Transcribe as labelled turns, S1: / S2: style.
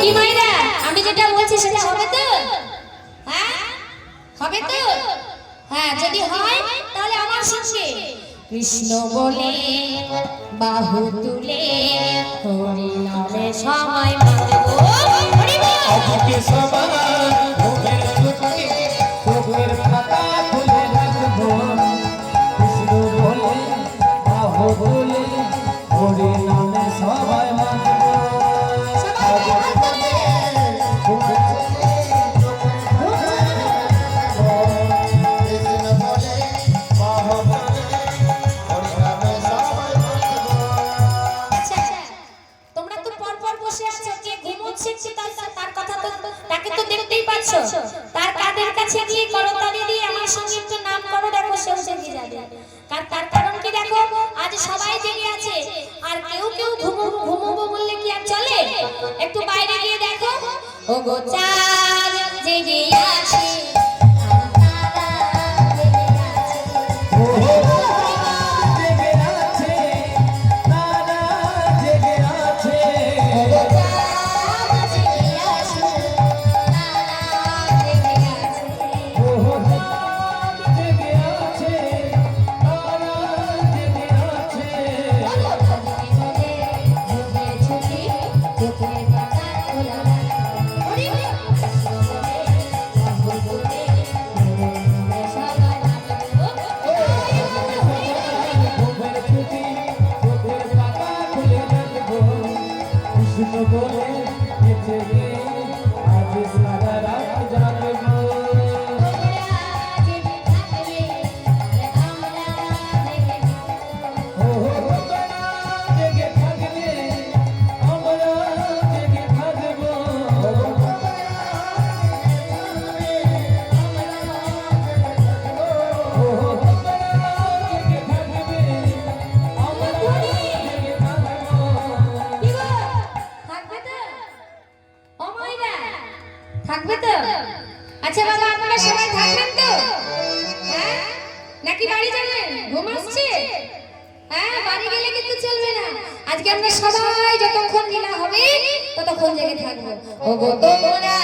S1: কি মাইরা আমি যেটা বলছি সেটা হবে তো? হ্যাঁ? হবে তো? হ্যাঁ যদি হয়, তাহলে আমার সঙ্গে কৃষ্ণ বলে, বাহু তুলে হরি নামে সময় মানবো হরি বল। একটু বাইরে গিয়ে দেখো। ও গো চাঁদ জি আছে।
S2: কৃষ্ণ বলে
S1: আচ্ছা বাবা, আপনারা সবাই থাকবেন তো? হ্যাঁ? নাকি বাড়ি যাবেন? ঘুম আসছে? হ্যাঁ বাড়ি গেলে কিন্তু চলবে না। আজকে আমরা সবাই যতক্ষণ লীলা হবে, ততক্ষণ জেগে থাকব। ও গো তোমরা